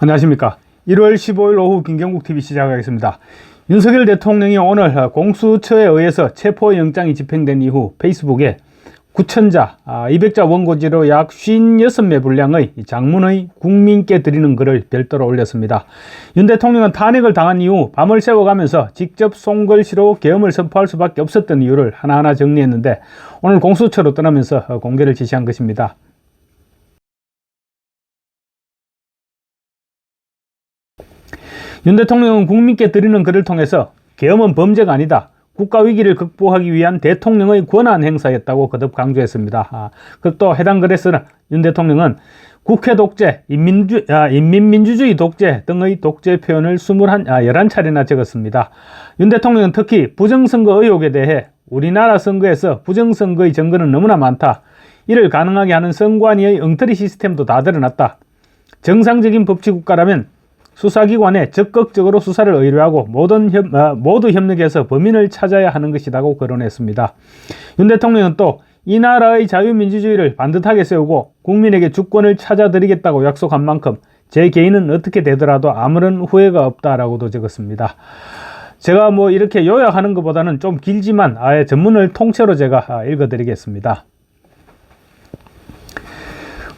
안녕하십니까. 1월 15일 오후 김경국 TV 시작하겠습니다. 윤석열 대통령이 오늘 공수처에 의해서 체포영장이 집행된 이후 페이스북에 9천자, 200자 원고지로 약 56매 분량의 장문의 국민께 드리는 글을 별도로 올렸습니다. 윤 대통령은 탄핵을 당한 이후 밤을 새워가면서 직접 송글씨로 계엄을 선포할 수밖에 없었던 이유를 하나하나 정리했는데 오늘 공수처로 떠나면서 공개를 지시한 것입니다. 윤 대통령은 국민께 드리는 글을 통해서 계엄은 범죄가 아니다. 국가 위기를 극복하기 위한 대통령의 권한 행사였다고 거듭 강조했습니다. 아, 그또 해당 글에서는 윤 대통령은 국회 독재, 인민주, 아, 인민민주주의 독재 등의 독재 표현을 21, 아, 11차례나 적었습니다. 윤 대통령은 특히 부정선거 의혹에 대해 우리나라 선거에서 부정선거의 증거는 너무나 많다. 이를 가능하게 하는 선관위의 엉터리 시스템도 다 드러났다. 정상적인 법치국가라면 수사기관에 적극적으로 수사를 의뢰하고 모든 협, 어, 모두 협력해서 범인을 찾아야 하는 것이라고 거론했습니다. 윤 대통령은 또 이 나라의 자유민주주의를 반듯하게 세우고 국민에게 주권을 찾아드리겠다고 약속한 만큼 제 개인은 어떻게 되더라도 아무런 후회가 없다라고도 적었습니다. 제가 뭐 이렇게 요약하는 것보다는 좀 길지만 아예 전문을 통째로 제가 읽어드리겠습니다.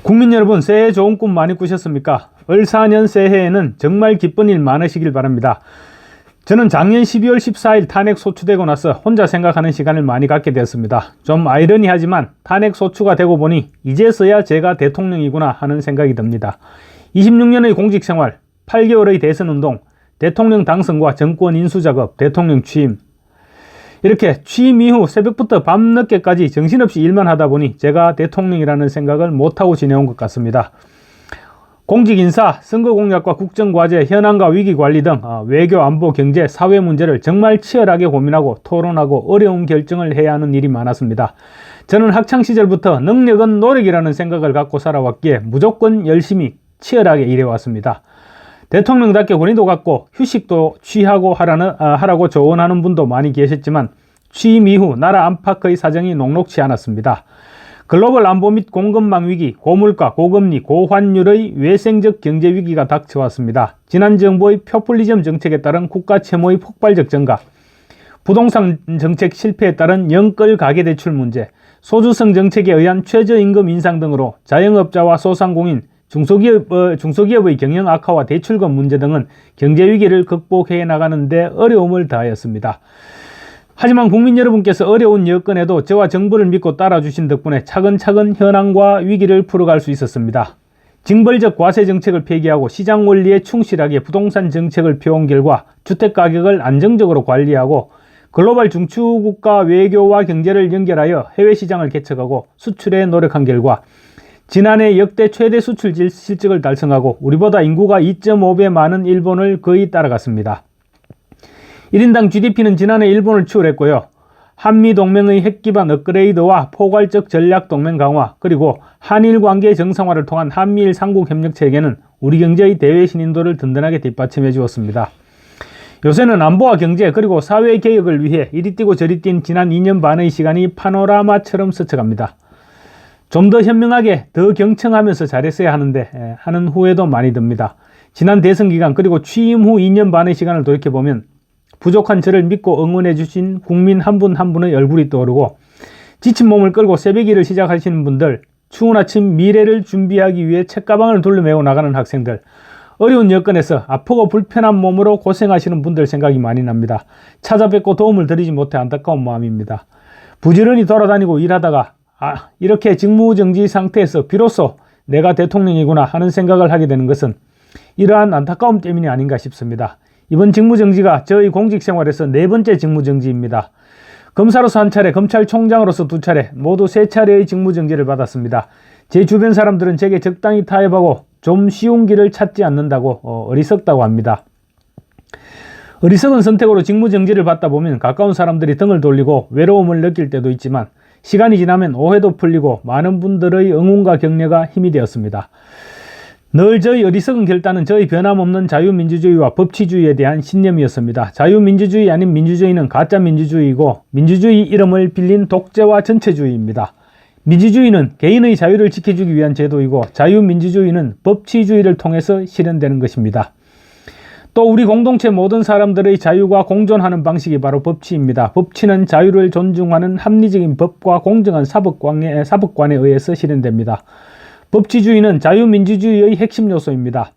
국민 여러분 새해 좋은 꿈 많이 꾸셨습니까? 을사년 새해에는 정말 기쁜 일 많으시길 바랍니다. 저는 작년 12월 14일 탄핵 소추되고 나서 혼자 생각하는 시간을 많이 갖게 되었습니다. 좀 아이러니하지만 탄핵 소추가 되고 보니 이제서야 제가 대통령이구나 하는 생각이 듭니다. 26년의 공직 생활, 8개월의 대선 운동, 대통령 당선과 정권 인수 작업, 대통령 취임, 이렇게 취임 이후 새벽부터 밤늦게까지 정신없이 일만 하다 보니 제가 대통령이라는 생각을 못하고 지내온 것 같습니다. 공직 인사, 선거 공약과 국정 과제, 현안과 위기 관리 등 어, 외교, 안보, 경제, 사회 문제를 정말 치열하게 고민하고 토론하고 어려운 결정을 해야 하는 일이 많았습니다. 저는 학창 시절부터 능력은 노력이라는 생각을 갖고 살아왔기에 무조건 열심히 치열하게 일해왔습니다. 대통령답게 권위도 갖고 휴식도 취하고 하라는, 아, 하라고 조언하는 분도 많이 계셨지만 취임 이후 나라 안팎의 사정이 녹록치 않았습니다. 글로벌 안보 및 공급망 위기, 고물가, 고금리, 고환율의 외생적 경제 위기가 닥쳐왔습니다. 지난 정부의 표퓰리즘 정책에 따른 국가 채무의 폭발적 증가, 부동산 정책 실패에 따른 영끌 가계대출 문제, 소주성 정책에 의한 최저임금 인상 등으로 자영업자와 소상공인, 중소기업, 어, 중소기업의 경영 악화와 대출금 문제 등은 경제 위기를 극복해 나가는데 어려움을 다하였습니다. 하지만 국민 여러분께서 어려운 여건에도 저와 정부를 믿고 따라주신 덕분에 차근차근 현황과 위기를 풀어갈 수 있었습니다. 징벌적 과세 정책을 폐기하고 시장 원리에 충실하게 부동산 정책을 펴온 결과 주택 가격을 안정적으로 관리하고 글로벌 중추국가 외교와 경제를 연결하여 해외 시장을 개척하고 수출에 노력한 결과 지난해 역대 최대 수출 실적을 달성하고 우리보다 인구가 2.5배 많은 일본을 거의 따라갔습니다. 1인당 GDP는 지난해 일본을 추월했고요. 한미 동맹의 핵 기반 업그레이드와 포괄적 전략 동맹 강화, 그리고 한일 관계 정상화를 통한 한미일 삼국 협력 체계는 우리 경제의 대외 신인도를 든든하게 뒷받침해 주었습니다. 요새는 안보와 경제 그리고 사회 개혁을 위해 이리 뛰고 저리 뛴 지난 2년 반의 시간이 파노라마처럼 스쳐갑니다. 좀 더 현명하게 더 경청하면서 잘했어야 하는데 에, 하는 후회도 많이 듭니다. 지난 대선 기간 그리고 취임 후 2년 반의 시간을 돌이켜보면 부족한 저를 믿고 응원해 주신 국민 한 분한 한 분의 얼굴이 떠오르고 지친 몸을 끌고 새벽 일을 시작하시는 분들, 추운 아침 미래를 준비하기 위해 책가방을 둘러매고 나가는 학생들, 어려운 여건에서 아프고 불편한 몸으로 고생하시는 분들 생각이 많이 납니다. 찾아뵙고 도움을 드리지 못해 안타까운 마음입니다. 부지런히 돌아다니고 일하다가 아, 이렇게 직무정지 상태에서 비로소 내가 대통령이구나 하는 생각을 하게 되는 것은 이러한 안타까움 때문이 아닌가 싶습니다. 이번 직무정지가 저희 공직 생활에서 네 번째 직무정지입니다. 검사로서 한 차례, 검찰총장으로서 두 차례, 모두 세 차례의 직무정지를 받았습니다. 제 주변 사람들은 제게 적당히 타협하고 좀 쉬운 길을 찾지 않는다고 어, 어리석다고 합니다. 어리석은 선택으로 직무정지를 받다 보면 가까운 사람들이 등을 돌리고 외로움을 느낄 때도 있지만 시간이 지나면 오해도 풀리고 많은 분들의 응원과 격려가 힘이 되었습니다. 늘 저희 어리석은 결단은 저희 변함없는 자유민주주의와 법치주의에 대한 신념이었습니다. 자유민주주의 아닌 민주주의는 가짜 민주주의이고 민주주의 이름을 빌린 독재와 전체주의입니다. 민주주의는 개인의 자유를 지켜주기 위한 제도이고 자유민주주의는 법치주의를 통해서 실현되는 것입니다. 또 우리 공동체 모든 사람들의 자유가 공존하는 방식이 바로 법치입니다. 법치는 자유를 존중하는 합리적인 법과 공정한 사법관에, 사법관에 의해서 실현됩니다. 법치주의는 자유민주주의의 핵심 요소입니다.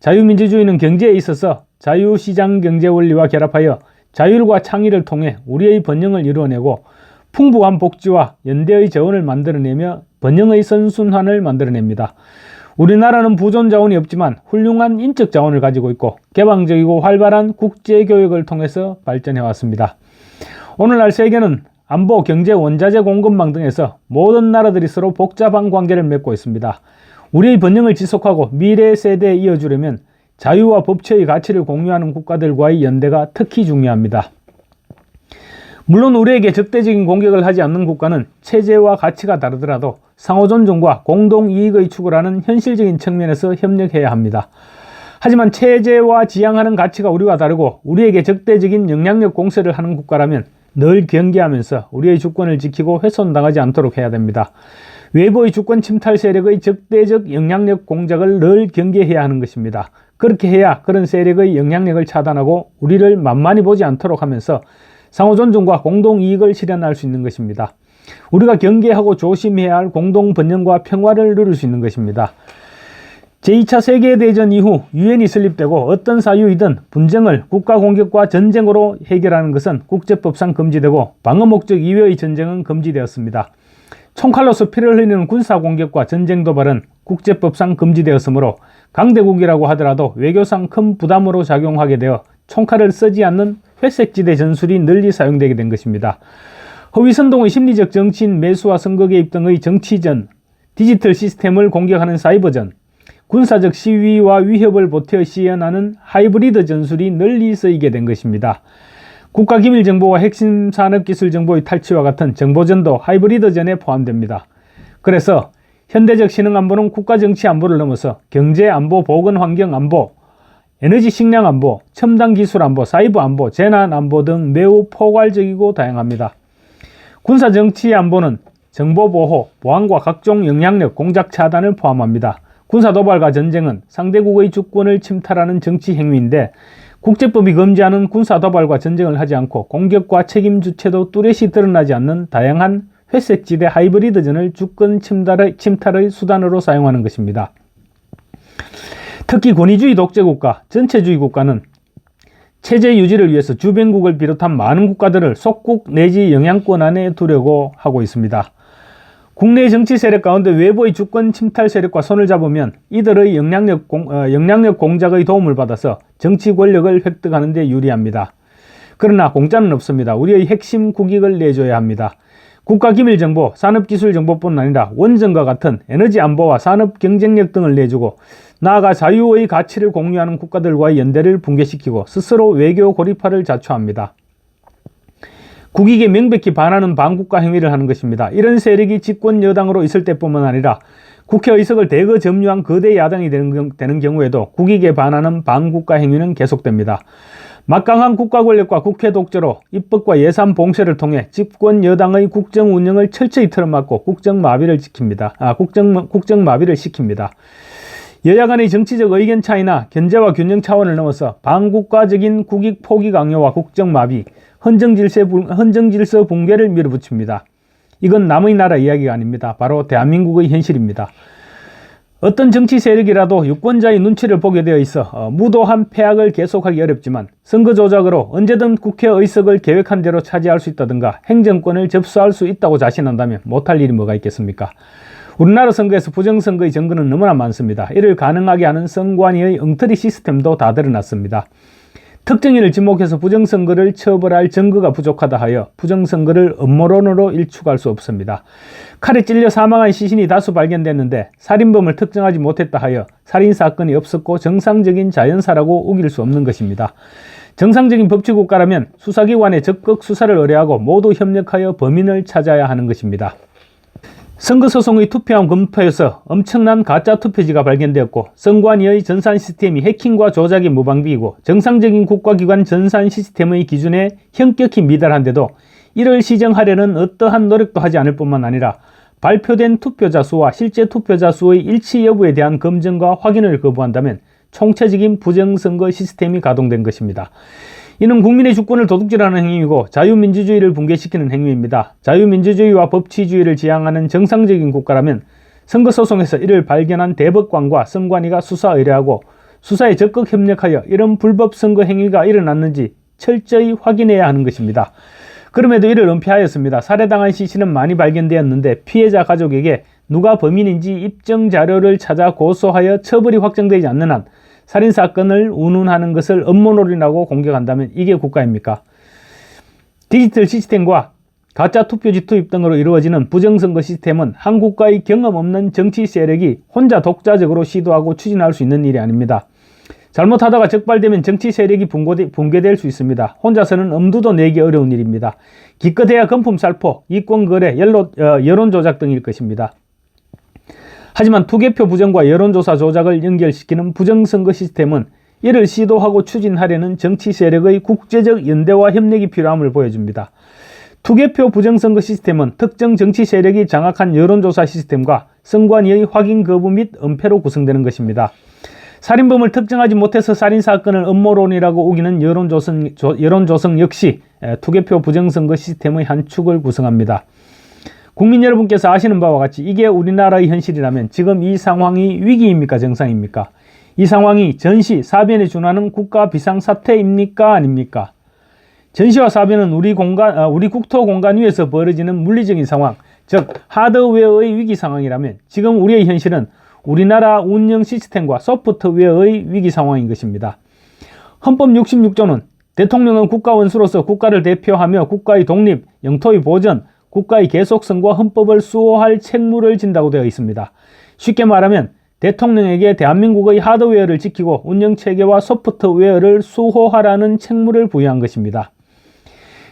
자유민주주의는 경제에 있어서 자유시장 경제 원리와 결합하여 자율과 창의를 통해 우리의 번영을 이루어내고 풍부한 복지와 연대의 재원을 만들어내며 번영의 선순환을 만들어냅니다. 우리나라는 부존 자원이 없지만 훌륭한 인적 자원을 가지고 있고 개방적이고 활발한 국제 교역을 통해서 발전해 왔습니다. 오늘날 세계는 안보, 경제, 원자재 공급망 등에서 모든 나라들이 서로 복잡한 관계를 맺고 있습니다. 우리의 번영을 지속하고 미래 세대에 이어주려면 자유와 법치의 가치를 공유하는 국가들과의 연대가 특히 중요합니다. 물론 우리에게 적대적인 공격을 하지 않는 국가는 체제와 가치가 다르더라도 상호 존중과 공동 이익의 추구를 하는 현실적인 측면에서 협력해야 합니다. 하지만 체제와 지향하는 가치가 우리와 다르고 우리에게 적대적인 영향력 공세를 하는 국가라면 늘 경계하면서 우리의 주권을 지키고 훼손당하지 않도록 해야 됩니다. 외부의 주권 침탈 세력의 적대적 영향력 공작을 늘 경계해야 하는 것입니다. 그렇게 해야 그런 세력의 영향력을 차단하고 우리를 만만히 보지 않도록 하면서 상호 존중과 공동 이익을 실현할 수 있는 것입니다. 우리가 경계하고 조심해야 할 공동 번영과 평화를 누릴 수 있는 것입니다. 제2차 세계대전 이후 유엔이 설립되고 어떤 사유이든 분쟁을 국가 공격과 전쟁으로 해결하는 것은 국제법상 금지되고 방어 목적 이외의 전쟁은 금지되었습니다. 총칼로서 피를 흘리는 군사 공격과 전쟁 도발은 국제법상 금지되었으므로 강대국이라고 하더라도 외교상 큰 부담으로 작용하게 되어 총칼을 쓰지 않는 회색지대 전술이 널리 사용되게 된 것입니다. 허위선동의 심리적 정치인 매수와 선거 개입 등의 정치전, 디지털 시스템을 공격하는 사이버전, 군사적 시위와 위협을 보태어 시연하는 하이브리드 전술이 널리 쓰이게 된 것입니다. 국가기밀정보와 핵심 산업기술 정보의 탈취와 같은 정보전도 하이브리드전에 포함됩니다. 그래서 현대적 신흥안보는 국가정치 안보를 넘어서 경제안보, 보건환경안보, 에너지 식량 안보, 첨단 기술 안보, 사이버 안보, 재난 안보 등 매우 포괄적이고 다양합니다. 군사 정치 안보는 정보 보호, 보안과 각종 영향력 공작 차단을 포함합니다. 군사 도발과 전쟁은 상대국의 주권을 침탈하는 정치 행위인데 국제법이 금지하는 군사 도발과 전쟁을 하지 않고 공격과 책임 주체도 뚜렷이 드러나지 않는 다양한 회색지대 하이브리드전을 주권 침탈의, 침탈의 수단으로 사용하는 것입니다. 특히 권위주의 독재국가, 전체주의 국가는 체제 유지를 위해서 주변국을 비롯한 많은 국가들을 속국 내지 영향권 안에 두려고 하고 있습니다. 국내 정치 세력 가운데 외부의 주권 침탈 세력과 손을 잡으면 이들의 영향력, 공, 어, 영향력 공작의 도움을 받아서 정치 권력을 획득하는 데 유리합니다. 그러나 공짜는 없습니다. 우리의 핵심 국익을 내줘야 합니다. 국가기밀정보, 산업기술정보뿐 아니라 원전과 같은 에너지 안보와 산업 경쟁력 등을 내주고 나아가 자유의 가치를 공유하는 국가들과의 연대를 붕괴시키고 스스로 외교 고립화를 자초합니다. 국익에 명백히 반하는 반국가 행위를 하는 것입니다. 이런 세력이 집권 여당으로 있을 때뿐만 아니라 국회 의석을 대거 점유한 거대 야당이 되는, 경우에도 국익에 반하는 반국가 행위는 계속됩니다. 막강한 국가 권력과 국회 독재로 입법과 예산 봉쇄를 통해 집권 여당의 국정 운영을 철저히 틀어막고 국정 마비를 지킵니다. 아, 국정, 국정 마비를 시킵니다. 여야 간의 정치적 의견 차이나 견제와 균형 차원을 넘어서 반국가적인 국익 포기 강요와 국정 마비, 헌정 질서, 헌정 질서 붕괴를 밀어붙입니다. 이건 남의 나라 이야기가 아닙니다. 바로 대한민국의 현실입니다. 어떤 정치 세력이라도 유권자의 눈치를 보게 되어 있어 어, 무도한 폐악을 계속하기 어렵지만 선거 조작으로 언제든 국회 의석을 계획한 대로 차지할 수 있다든가 행정권을 접수할 수 있다고 자신한다면 못할 일이 뭐가 있겠습니까? 우리나라 선거에서 부정선거의 증거는 너무나 많습니다. 이를 가능하게 하는 선관위의 엉터리 시스템도 다 드러났습니다. 특정인을 지목해서 부정선거를 처벌할 증거가 부족하다 하여 부정선거를 음모론으로 일축할 수 없습니다. 칼에 찔려 사망한 시신이 다수 발견됐는데 살인범을 특정하지 못했다 하여 살인사건이 없었고 정상적인 자연사라고 우길 수 없는 것입니다. 정상적인 법치국가라면 수사기관에 적극 수사를 의뢰하고 모두 협력하여 범인을 찾아야 하는 것입니다. 선거소송의 투표함 검토에서 엄청난 가짜 투표지가 발견되었고 선관위의 전산 시스템이 해킹과 조작에 무방비이고 정상적인 국가기관 전산 시스템의 기준에 현격히 미달한데도 이를 시정하려는 어떠한 노력도 하지 않을 뿐만 아니라 발표된 투표자 수와 실제 투표자 수의 일치 여부에 대한 검증과 확인을 거부한다면 총체적인 부정선거 시스템이 가동된 것입니다. 이는 국민의 주권을 도둑질하는 행위이고 자유민주주의를 붕괴시키는 행위입니다. 자유민주주의와 법치주의를 지향하는 정상적인 국가라면 선거소송에서 이를 발견한 대법관과 선관위가 수사 의뢰하고 수사에 적극 협력하여 이런 불법 선거 행위가 일어났는지 철저히 확인해야 하는 것입니다. 그럼에도 이를 은폐하였습니다. 살해당한 시신은 많이 발견되었는데 피해자 가족에게 누가 범인인지 입증 자료를 찾아 고소하여 처벌이 확정되지 않는 한 살인 사건을 운운하는 것을 음모론이라고 공격한다면 이게 국가입니까? 디지털 시스템과 가짜 투표지 투입 등으로 이루어지는 부정선거 시스템은 한국과의 경험 없는 정치 세력이 혼자 독자적으로 시도하고 추진할 수 있는 일이 아닙니다. 잘못하다가 적발되면 정치 세력이 붕괴될 수 있습니다. 혼자서는 엄두도 내기 어려운 일입니다. 기껏해야 금품 살포, 이권 거래, 어, 여론 조작 등일 것입니다. 하지만 투개표 부정과 여론조사 조작을 연결시키는 부정선거 시스템은 이를 시도하고 추진하려는 정치 세력의 국제적 연대와 협력이 필요함을 보여줍니다. 투개표 부정선거 시스템은 특정 정치 세력이 장악한 여론조사 시스템과 선관위의 확인 거부 및 은폐로 구성되는 것입니다. 살인범을 특정하지 못해서 살인사건을 음모론이라고 우기는 여론조성, 여론조성 역시 투개표 부정선거 시스템의 한 축을 구성합니다. 국민 여러분께서 아시는 바와 같이 이게 우리나라의 현실이라면 지금 이 상황이 위기입니까? 정상입니까? 이 상황이 전시, 사변에 준하는 국가 비상사태입니까? 아닙니까? 전시와 사변은 우리 공간, 아, 우리 국토 공간 위에서 벌어지는 물리적인 상황, 즉 하드웨어의 위기 상황이라면 지금 우리의 현실은 우리나라 운영 시스템과 소프트웨어의 위기 상황인 것입니다. 헌법 66조는 대통령은 국가 원수로서 국가를 대표하며 국가의 독립, 영토의 보전, 국가의 계속성과 헌법을 수호할 책무를 진다고 되어 있습니다. 쉽게 말하면 대통령에게 대한민국의 하드웨어를 지키고 운영체계와 소프트웨어를 수호하라는 책무를 부여한 것입니다.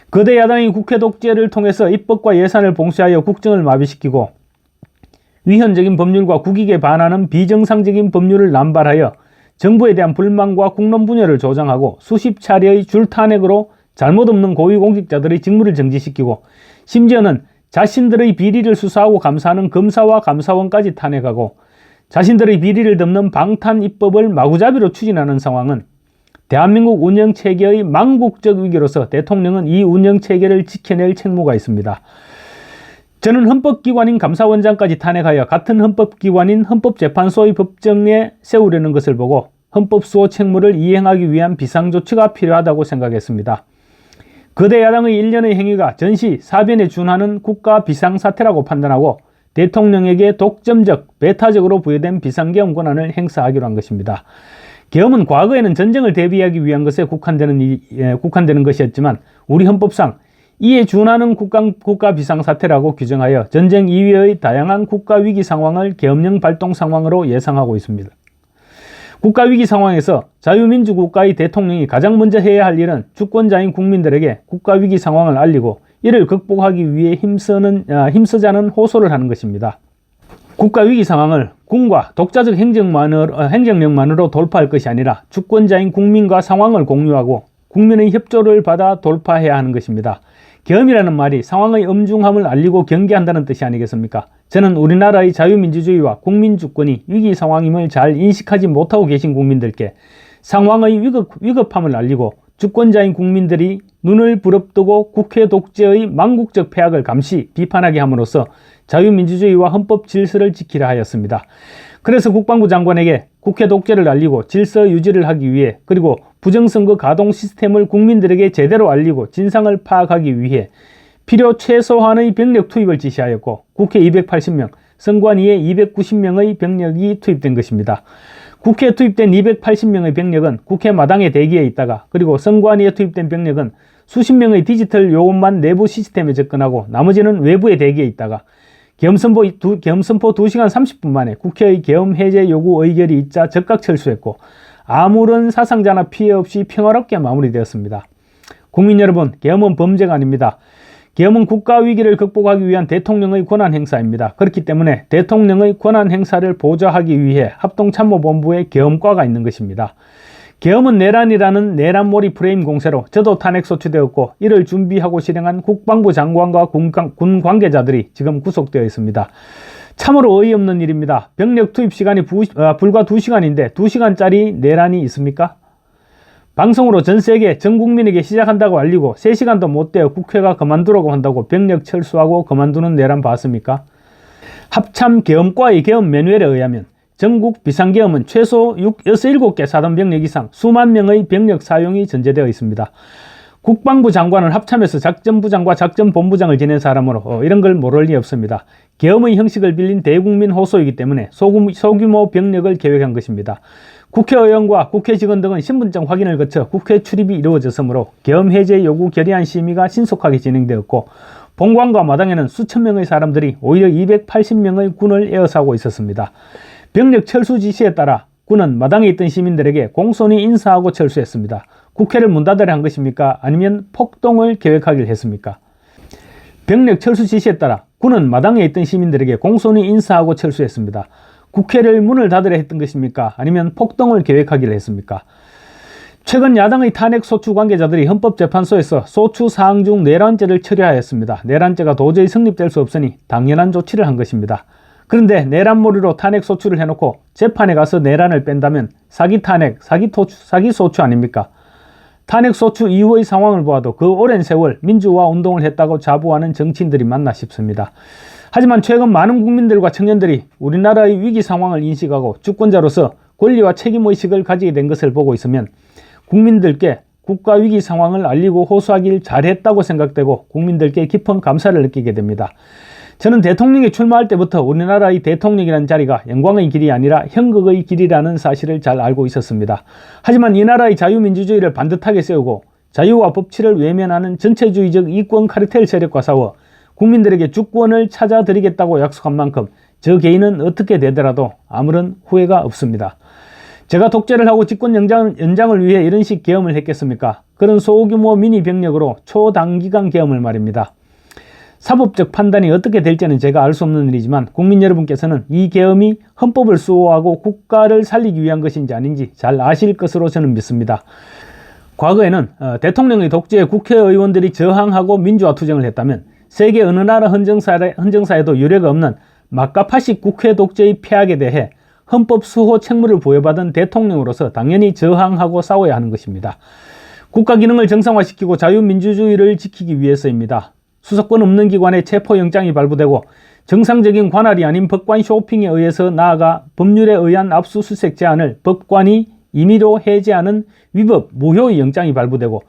거대 야당이 국회 독재를 통해서 입법과 예산을 봉쇄하여 국정을 마비시키고 위헌적인 법률과 국익에 반하는 비정상적인 법률을 남발하여 정부에 대한 불만과 국론 분열을 조장하고 수십 차례의 줄탄핵으로 잘못 없는 고위공직자들의 직무를 정지시키고 심지어는 자신들의 비리를 수사하고 감사하는 검사와 감사원까지 탄핵하고 자신들의 비리를 덮는 방탄 입법을 마구잡이로 추진하는 상황은 대한민국 운영 체계의 망국적 위기로서 대통령은 이 운영 체계를 지켜낼 책무가 있습니다. 저는 헌법기관인 감사원장까지 탄핵하여 같은 헌법기관인 헌법재판소의 법정에 세우려는 것을 보고 헌법 수호 책무를 이행하기 위한 비상조치가 필요하다고 생각했습니다. 거대 야당의 일련의 행위가 전시 사변에 준하는 국가 비상사태라고 판단하고 대통령에게 독점적, 배타적으로 부여된 비상계엄 권한을 행사하기로 한 것입니다. 계엄은 과거에는 전쟁을 대비하기 위한 것에 국한되는, 이, 예, 국한되는 것이었지만 우리 헌법상 이에 준하는 국가, 국가 비상사태라고 규정하여 전쟁 이외의 다양한 국가 위기 상황을 계엄령 발동 상황으로 예상하고 있습니다. 국가 위기 상황에서 자유민주 국가의 대통령이 가장 먼저 해야 할 일은 주권자인 국민들에게 국가 위기 상황을 알리고 이를 극복하기 위해 힘쓰는, 아, 힘쓰자는 호소를 하는 것입니다. 국가 위기 상황을 군과 독자적 행정만으로, 어, 행정력만으로 돌파할 것이 아니라 주권자인 국민과 상황을 공유하고 국민의 협조를 받아 돌파해야 하는 것입니다. 계엄이라는 말이 상황의 엄중함을 알리고 경계한다는 뜻이 아니겠습니까? 저는 우리나라의 자유민주주의와 국민주권이 위기 상황임을 잘 인식하지 못하고 계신 국민들께 상황의 위급, 위급함을 알리고 주권자인 국민들이 눈을 부릅뜨고 국회 독재의 망국적 폐악을 감시 비판하게 함으로써 자유민주주의와 헌법 질서를 지키려 하였습니다. 그래서 국방부 장관에게 국회 독재를 알리고 질서 유지를 하기 위해 그리고 부정선거 가동 시스템을 국민들에게 제대로 알리고 진상을 파악하기 위해 필요 최소한의 병력 투입을 지시하였고 국회 280명, 선관위에 290명의 병력이 투입된 것입니다. 국회에 투입된 280명의 병력은 국회 마당에 대기해 있다가 그리고 선관위에 투입된 병력은 수십 명의 디지털 요원만 내부 시스템에 접근하고 나머지는 외부에 대기해 있다가 두, 계엄선포 2시간 30분 만에 국회의 계엄 해제 요구 의결이 있자 즉각 철수했고 아무런 사상자나 피해 없이 평화롭게 마무리되었습니다. 국민 여러분, 계엄은 범죄가 아닙니다. 계엄은 국가 위기를 극복하기 위한 대통령의 권한 행사입니다. 그렇기 때문에 대통령의 권한 행사를 보좌하기 위해 합동참모본부에 계엄과가 있는 것입니다. 계엄은 내란이라는 내란몰이 프레임 공세로 저도 탄핵 소추되었고 이를 준비하고 실행한 국방부 장관과 군, 관계자들이 지금 구속되어 있습니다. 참으로 어이없는 일입니다. 병력 투입 시간이 부- 아, 불과 2시간인데 2시간짜리 내란이 있습니까? 방송으로 전 세계 전 국민에게 시작한다고 알리고 3시간도 못 되어 국회가 그만두라고 한다고 병력 철수하고 그만두는 내란 봤습니까? 합참 계엄과의 계엄 매뉴얼에 의하면 전국 비상계엄은 최소 6, 6, 7개 사단 병력 이상 수만 명의 병력 사용이 전제되어 있습니다. 국방부 장관은 합참에서 작전부장과 작전본부장을 지낸 사람으로 어, 이런 걸 모를 리 없습니다. 계엄의 형식을 빌린 대국민 호소이기 때문에 소규모, 병력을 계획한 것입니다. 국회의원과 국회 직원 등은 신분증 확인을 거쳐 국회 출입이 이루어졌으므로 계엄 해제 요구 결의안 심의가 신속하게 진행되었고 본관과 마당에는 수천 명의 사람들이 오히려 280명의 군을 에워싸고 있었습니다. 병력 철수 지시에 따라 군은 마당에 있던 시민들에게 공손히 인사하고 철수했습니다. 국회를 문 닫으려 한 것입니까? 아니면 폭동을 계획하기를 했습니까? 병력 철수 지시에 따라 군은 마당에 있던 시민들에게 공손히 인사하고 철수했습니다. 국회를 문을 닫으려 했던 것입니까? 아니면 폭동을 계획하기를 했습니까? 최근 야당의 탄핵 소추 관계자들이 헌법재판소에서 소추 사항 중 내란죄를 처리하였습니다. 내란죄가 도저히 성립될 수 없으니 당연한 조치를 한 것입니다. 그런데 내란몰이로 탄핵 소추를 해놓고 재판에 가서 내란을 뺀다면 사기 탄핵, 사기 소추 아닙니까? 탄핵 소추 이후의 상황을 보아도 그 오랜 세월 민주화 운동을 했다고 자부하는 정치인들이 맞나 싶습니다. 하지만 최근 많은 국민들과 청년들이 우리나라의 위기 상황을 인식하고 주권자로서 권리와 책임의식을 가지게 된 것을 보고 있으면 국민들께 국가 위기 상황을 알리고 호소하길 잘했다고 생각되고 국민들께 깊은 감사를 느끼게 됩니다. 저는 대통령에 출마할 때부터 우리나라의 대통령이라는 자리가 영광의 길이 아니라 현극의 길이라는 사실을 잘 알고 있었습니다. 하지만 이 나라의 자유민주주의를 반듯하게 세우고 자유와 법치를 외면하는 전체주의적 이권 카르텔 세력과 싸워 국민들에게 주권을 찾아드리겠다고 약속한 만큼 저 개인은 어떻게 되더라도 아무런 후회가 없습니다. 제가 독재를 하고 집권 연장, 연장을 위해 이런 식 계엄을 했겠습니까? 그런 소규모 미니 병력으로 초단기간 계엄을 말입니다. 사법적 판단이 어떻게 될지는 제가 알 수 없는 일이지만 국민 여러분께서는 이 계엄이 헌법을 수호하고 국가를 살리기 위한 것인지 아닌지 잘 아실 것으로 저는 믿습니다. 과거에는 어, 대통령의 독재에 국회의원들이 저항하고 민주화 투쟁을 했다면 세계 어느 나라 헌정사에, 헌정사에도 유례가 없는 막가파식 국회 독재의 폐악에 대해 헌법 수호 책무를 부여받은 대통령으로서 당연히 저항하고 싸워야 하는 것입니다. 국가 기능을 정상화시키고 자유민주주의를 지키기 위해서입니다. 수사권 없는 기관에 체포영장이 발부되고 정상적인 관할이 아닌 법관 쇼핑에 의해서 나아가 법률에 의한 압수수색 제한을 법관이 임의로 해제하는 위법 무효의 영장이 발부되고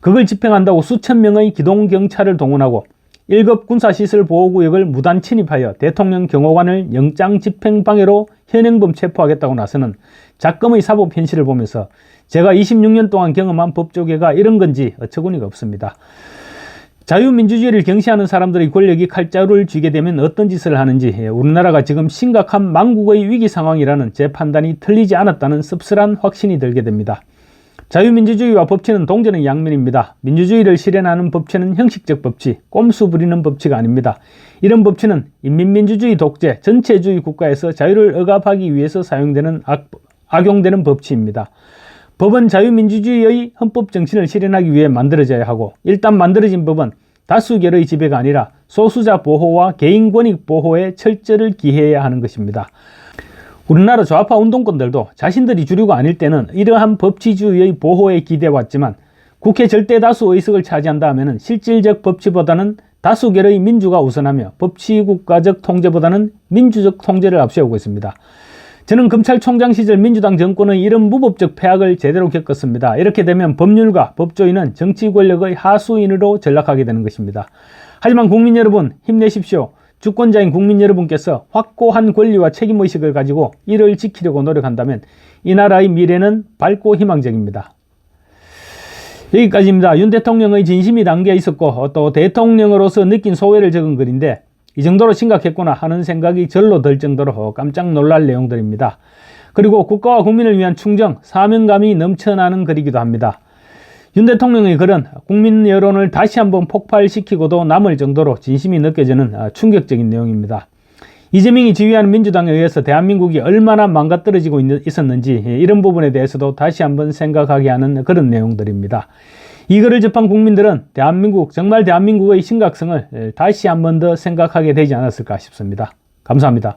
그걸 집행한다고 수천 명의 기동경찰을 동원하고 1급 군사시설 보호구역을 무단 침입하여 대통령 경호관을 영장 집행 방해로 현행범 체포하겠다고 나서는 작금의 사법 현실을 보면서 제가 26년 동안 경험한 법조계가 이런 건지 어처구니가 없습니다. 자유민주주의를 경시하는 사람들의 권력이 칼자루를 쥐게 되면 어떤 짓을 하는지 예, 우리나라가 지금 심각한 망국의 위기 상황이라는 제 판단이 틀리지 않았다는 씁쓸한 확신이 들게 됩니다. 자유민주주의와 법치는 동전의 양면입니다. 민주주의를 실현하는 법치는 형식적 법치, 꼼수 부리는 법치가 아닙니다. 이런 법치는 인민민주주의 독재, 전체주의 국가에서 자유를 억압하기 위해서 사용되는 악, 악용되는 법치입니다. 법은 자유민주주의의 헌법 정신을 실현하기 위해 만들어져야 하고 일단 만들어진 법은 다수결의 지배가 아니라 소수자 보호와 개인 권익 보호에 철저를 기해야 하는 것입니다. 우리나라 좌파 운동권들도 자신들이 주류가 아닐 때는 이러한 법치주의의 보호에 기대왔지만 국회 절대 다수 의석을 차지한다 하면 실질적 법치보다는 다수결의 민주가 우선하며 법치국가적 통제보다는 민주적 통제를 앞세우고 있습니다. 저는 검찰총장 시절 민주당 정권의 이런 무법적 폐악을 제대로 겪었습니다. 이렇게 되면 법률가, 법조인은 정치 권력의 하수인으로 전락하게 되는 것입니다. 하지만 국민 여러분 힘내십시오. 주권자인 국민 여러분께서 확고한 권리와 책임의식을 가지고 이를 지키려고 노력한다면 이 나라의 미래는 밝고 희망적입니다. 여기까지입니다. 윤 대통령의 진심이 담겨 있었고 또 대통령으로서 느낀 소회를 적은 글인데 이 정도로 심각했구나 하는 생각이 절로 들 정도로 깜짝 놀랄 내용들입니다. 그리고 국가와 국민을 위한 충정, 사명감이 넘쳐나는 글이기도 합니다. 윤 대통령의 글은 국민 여론을 다시 한번 폭발시키고도 남을 정도로 진심이 느껴지는 아, 충격적인 내용입니다. 이재명이 지휘하는 민주당에 의해서 대한민국이 얼마나 망가떨어지고 있- 있었는지 예, 이런 부분에 대해서도 다시 한번 생각하게 하는 그런 내용들입니다. 이 글을 접한 국민들은 대한민국 정말 대한민국의 심각성을 예, 다시 한 번 더 생각하게 되지 않았을까 싶습니다. 감사합니다.